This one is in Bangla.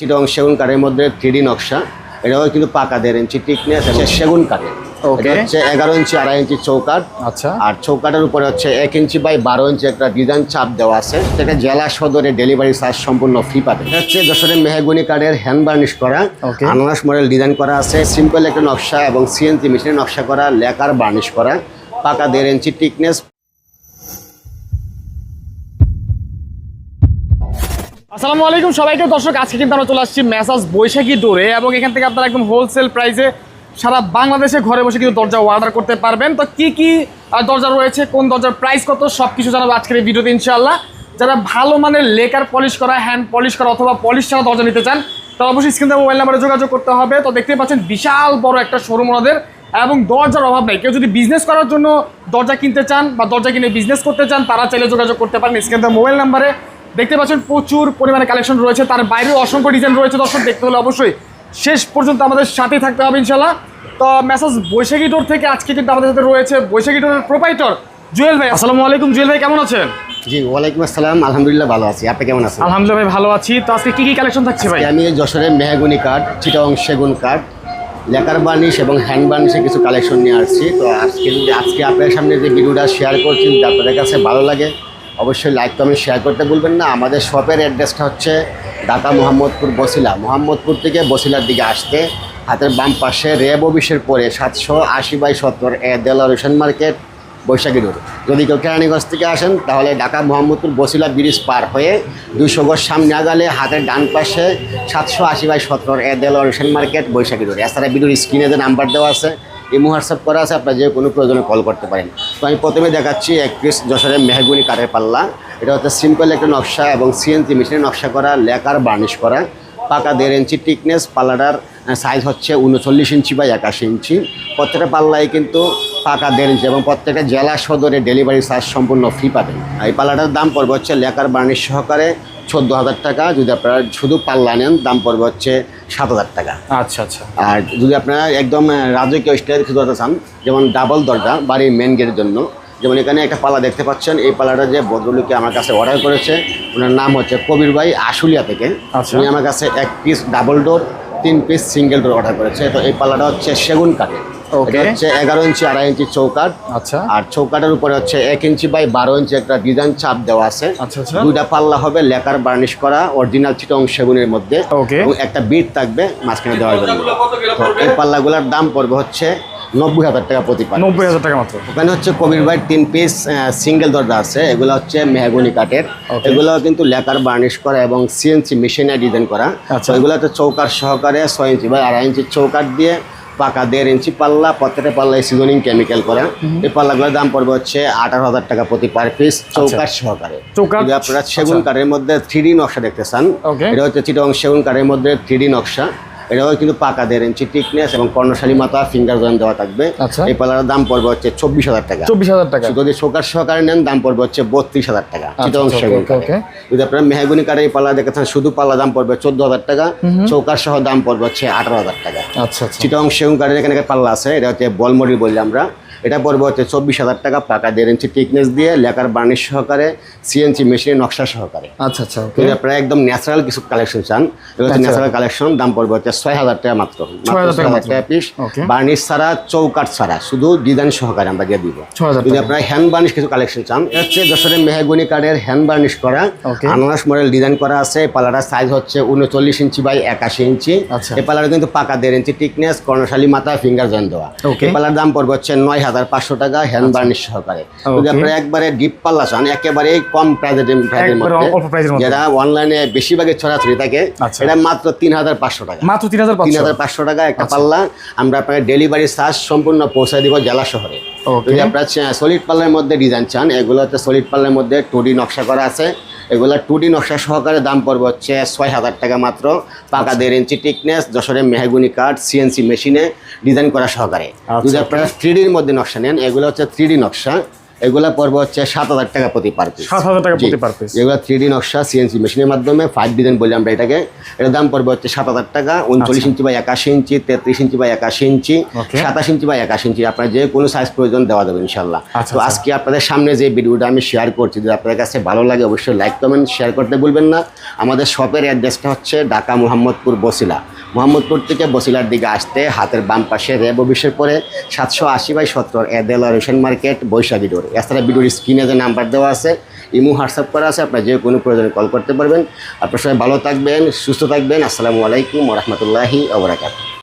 চিটং সেগুন কাঠের মধ্যে থ্রি নকশা। এটাও কিন্তু পাকা দেড় ইঞ্চি টিকনেস আছে সেগুন কাঠের. এটা হচ্ছে এগারো ইঞ্চি আড়াই ইঞ্চি চৌকাঠ। আচ্ছা। আর চৌকাঠের উপরে হচ্ছে এক ইঞ্চি বাই বারো ইঞ্চি একটা ডিজাইন চাপ দেওয়া আছে। সেটা জেলা সদরে ডেলিভারি চার্জ সম্পূর্ণ ফ্রি পাবে। হচ্ছে যশোরের মেহগুনি কাঠের হ্যান্ড বার্নিশ করা. আনারস মডেল ডিজাইন করা আছে। সিম্পল একটা নকশা এবং সিএনসি মেশিনে নকশা করা লেকার বার্নিশ করা। পাকা দেড় ইঞ্চি টিকনেস আসসালামু আলাইকুম সবাইকে। দর্শক, আজকে কিন্তু আমরা চলে আসছি মেসাজ বৈশাখী ডোরে এবং এখান থেকে আপনারা একদম হোলসেল প্রাইসে সারা বাংলাদেশে ঘরে বসে কিন্তু দরজা অর্ডার করতে পারবেন। তো কি কি দরজা রয়েছে, কোন দরজার প্রাইস কত সব কিছু জানাব আজকের এই ভিডিওতে ইনশাআল্লাহ। যারা ভালো মানের লেকার পলিশ করা হ্যান্ড পলিশ করা অথবা পলিশ ছাড়া দরজা নিতে চান, তারা অবশ্যই স্ক্রিনে মোবাইল নাম্বারে যোগাযোগ করতে হবে। তো দেখতেই পাচ্ছেন, বিশাল বড় একটা শোরুম ওনাদের এবং দরজার অভাব নেই। কেউ যদি বিজনেস করার জন্য দরজা কিনতে চান বা দরজা কিনে বিজনেস করতে চান, তারা চাইলে যোগাযোগ করতে পারেন স্ক্রিনে মোবাইল নাম্বারে দেখতে পাচ্ছেন প্রচুর পরিমাণে কালেকশন রয়েছে। তার বাইরেও অসংখ্য ডিজাইন রয়েছে। দর্শক দেখতে হলে অবশ্যই শেষ পর্যন্ত আমাদের সাথেই থাকতে হবে ইনশাল্লাহ তো মেসাজ বৈশাখী টোর থেকে আজকে কিন্তু আমাদের সাথে রয়েছে বৈশাখী টোরের প্রোপাইটর জুয়েল ভাই। আসসালামু আলাইকুম জুয়েল ভাই কেমন আছেন? জি ওয়ালাইকুম আসসালাম। আলহামদুলিল্লাহ ভালো আছি। আপনি কেমন আছেন? আলহামদুলিল্লাহ ভাই ভালো আছি। তো আজকে কি কি কালেকশন থাকছে ভাই? আমি যশোরের মেহগুনি কাঠ চিটং সেগুন কাঠ লেকার বার্নিশ এবং হ্যান্ড বার্নিশের কিছু কালেকশন নিয়ে আসছি। তো আজকে আজকে আপনার সামনে যে ভিডিওটা শেয়ার করছি যদি আপনাদের কাছে ভালো লাগে অবশ্যই লাইক কমেন্ট শেয়ার করতে ভুলবেন না। আমাদের শপের অ্যাড্রেসটা হচ্ছে ঢাকা মোহাম্মদপুর বসিলা। মোহাম্মদপুর থেকে বসিলার দিকে আসতে হাতের বাম পাশে রেব অফিসের পরে সাতশো আশি বাই সত্তর এ দেলা রোশন মার্কেট, বৈশাখী রোড। যদি কেউ কেরানীগঞ্জ থেকে আসেন, তাহলে ঢাকা মোহাম্মদপুর বসিলা ব্রিজ পার হয়ে দুশো গজ সামনে আগালে হাতের ডান পাশে সাতশো আশি বাই সতেরো এ দেল রেশন মার্কেট, বৈশাখী রোড। এছাড়া ভিডিওর স্ক্রিনে যে নাম্বার দেওয়া আছে ইমো হোয়াটসঅ্যাপ করা আছে, আপনার যে কোনো প্রয়োজনে কল করতে পারেন। তো আমি প্রথমে দেখাচ্ছি এক পিস যশোরের মেহগুনি কাঠের পাল্লা। এটা হচ্ছে সিম্পল একটা নকশা এবং সিএনসি মেশিনে নকশা করা লেকার বার্নিশ করা। পাকা দেড় ইঞ্চি টিকনেস পাল্লাটার সাইজ হচ্ছে উনচল্লিশ ইঞ্চি বা একাশি ইঞ্চি প্রত্যেকটা পাল্লায় কিন্তু পাকা দেড় ইঞ্চি এবং প্রত্যেকটা জেলা সদরে ডেলিভারি চার্জ সম্পূর্ণ ফ্রি পাবেন। এই পাল্লাটার দাম পড়বে হচ্ছে লেকার বার্নিশ সহকারে চোদ্দ হাজার টাকা। যদি আপনারা শুধু পাল্লা নেন দাম পড়বে হচ্ছে সাত হাজার টাকা। আচ্ছা আচ্ছা। আর যদি আপনারা একদম রাজকীয় স্টাইল দরজা চান যেমন ডাবল দরজা বাড়ির মেন গেটের জন্য। যেমন এখানে একটা পালা দেখতে পাচ্ছেন এই পালাটা যে ভদ্রলোকে আমার কাছে অর্ডার করেছে ওনার নাম হচ্ছে কবির ভাই আশুলিয়া থেকে। আচ্ছা। উনি আমার কাছে এক পিস ডাবল ডোর তিন পিস সিঙ্গেল ডোর অর্ডার করেছে। তো এই পাল্লাটা হচ্ছে সেগুন কাঠের. এটা হচ্ছে এগারো ইঞ্চি আড়াই ইঞ্চি চৌকাঠ। আচ্ছা। আর চৌকাঠের উপরে হচ্ছে এক ইঞ্চি বাই বারো ইঞ্চি একটা ডিজাইন চাপ দেওয়া আছে। আচ্ছা আচ্ছা। দুইটা পাল্লা হবে লেকার বার্নিশ করা অরিজিনাল চিটং সেগুনের মধ্যে। এবং একটা বিট থাকবে মাঝখানে দেওয়ার জন্য তো এই পাল্লাগুলোর দাম পড়বে হচ্ছে নব্বই হাজার টাকা প্রতি নব্বই হাজার টাকা মাত্র। ওখানে হচ্ছে কবির ভাই তিন পিস সিঙ্গেল দরজা আছে। এগুলো হচ্ছে মেহগুনি কাঠের। এগুলো কিন্তু লেকার বার্নিশ করা এবং সিএনসি মেশিনে ডিজাইন করা। আচ্ছা। এগুলো হচ্ছে চৌকার সহকারে ছয় ইঞ্চি বা আড়াই ইঞ্চি চৌকাট দিয়ে পাকা দেড় ইঞ্চি পাল্লা প্রত্যেকটা পাল্লা সিজনিং কেমিক্যাল করা। এই পাল্লাগুলোর দাম পড়বে হচ্ছে আঠারো হাজার টাকা প্রতি পার পিস চৌকাট সহকারে? যদি আপনারা সেগুন কাঠের মধ্যে থ্রি নকশা দেখতে চান এটা হচ্ছে চিটং সেগুন কাঠের মধ্যে থ্রি নকশা। এটাও কিন্তু পাকা দেড় ইঞ্চি টিকনেস এবং কর্ণশালী মাথা ফিঙ্গার জয়েন দেওয়া থাকবে। আচ্ছা। এই পালার দাম পড়বে হচ্ছে চব্বিশ হাজার টাকা। চব্বিশ হাজার টাকা। যদি সকার সহকারে নেন দাম পড়বে হচ্ছে বত্রিশ হাজার টাকা। আচ্ছা, okay. যদি আপনারা মেহগুনি কাঠের এই পালা দেখেছেন শুধু পালা দাম পড়বে চোদ্দ হাজার টাকা। চৌকার সহ দাম পড়বে হচ্ছে আঠারো হাজার টাকা। আচ্ছা আচ্ছা। চিটং সেগুন কাঠের এখানে পাল্লা আছে এটা হচ্ছে বলমরি বললাম আমরা। এটা পড়বে হচ্ছে চব্বিশ হাজার টাকা পাকা দেড় ইঞ্চি টিকনেস দিয়ে লেখার বার্নিশ সহকারে সিএনসি মেশিনের নকশা সহকারে আচ্ছা আচ্ছা যদি আপনারা একদম ন্যাচারাল কিছু কালেকশন চান হচ্ছে আচ্ছা। ন্যাচারাল কালেকশন দাম পড়বে হচ্ছে ছয় হাজার টাকা মাত্র মাত্র 6,000 টাকা ছয় হাজার মাত্র। টাকা পিস বার্নিশ ছাড়া চৌকাট ছাড়া শুধু ডিজাইন সহকারে আমরা দিয়ে দিব যদি। আপনারা হ্যান্ড বার্নিশ কিছু কালেকশন চান এটা হচ্ছে যশোরের মেহগুনি কাঠের হ্যান্ড বার্নিশ করা. আনারস মডেল ডিজাইন করা আছে পালাটার সাইজ হচ্ছে উনচল্লিশ ইঞ্চি বাই একাশি ইঞ্চি আচ্ছা। এই পালাটা কিন্তু পাকা দেড় ইঞ্চি টিকনেস কর্ণশালী মাথা ফিঙ্গার জয়েন দেওয়া. এই পালার দাম পড়বে হচ্ছে নয় হাজার পাঁচশো টাকা হ্যান্ড বার্নিশ সহকারে। যদি আপনারা একবারে ডিপ পাল্লা চান একেবারে কম প্রাইজের মধ্যে। যেটা অনলাইনে বেশিরভাগই ছড়াছড়ি থাকে আচ্ছা। এটা মাত্র তিন হাজার পাঁচশো টাকা। মাত্র তিন হাজার তিন হাজার পাঁচশো টাকা একটা পাল্লা আমরা আপনাকে ডেলিভারি চার্জ সম্পূর্ণ পৌঁছে দিব জেলা শহরে। যদি আপনার সলিড পাল্লার মধ্যে ডিজাইন চান এগুলো হচ্ছে সলিড পাল্লার মধ্যে টু ডি নকশা করা আছে। এগুলো টু ডি নকশা সহকারে দাম পড়বে হচ্ছে ছয় হাজার টাকা মাত্র। পাকা দেড় ইঞ্চি টিকনেস যশোরের মেহগুনি কাঠ সিএনসি মেশিনে ডিজাইন করা সহকারে। যদি আচ্ছা, আপনারা থ্রি ডির মধ্যে নকশা নেন এগুলো হচ্ছে থ্রি ডি নকশা। এগুলা পড়বে হচ্ছে সাত হাজার টাকা প্রতি পার পিস 7,000 টাকা প্রতি per piece। এগুলো থ্রি ডি নকশা সিএনসি মেশিনের মাধ্যমে ফাইভ ডিজাইন বলি আমরা এটাকে এটার দাম পড়বে হচ্ছে সাত হাজার টাকা উনচল্লিশ ইঞ্চি বা একাশি ইঞ্চি তেত্রিশ ইঞ্চি বা একাশি ইঞ্চি সাতাশ ইঞ্চি বা একাশি ইঞ্চি আপনার যে কোনো সাইজ প্রয়োজন দেওয়া যাবে ইনশাল্লাহ। আচ্ছা, তো আচ্ছা। আজকে আপনাদের সামনে যে ভিডিওটা আমি শেয়ার করছি যদি আপনাদের কাছে ভালো লাগে অবশ্যই লাইক কমেন্ট শেয়ার করতে ভুলবেন না। আমাদের শপের অ্যাড্রেসটা হচ্ছে ঢাকা মোহাম্মদপুর বসিলা। মোহাম্মদপুর থেকে বসিলার দিকে আসতে হাতের বাম পাশে র্যাব অফিসের পরে সাতশো আশি বাই সত্তর এদেলা রেশন মার্কেট, বৈশাখী ডোর এছাড়া ভিডিওর স্ক্রিনে যে নাম্বার দেওয়া আছে, ইমো হোয়াটসঅ্যাপ করা আছে, আপনার যে কোনো প্রয়োজনে কল করতে পারবেন। আপনার সবাই ভালো থাকবেন, সুস্থ থাকবেন। আসসালামু আলাইকুম রহমতুল্লাহি আবরাকাত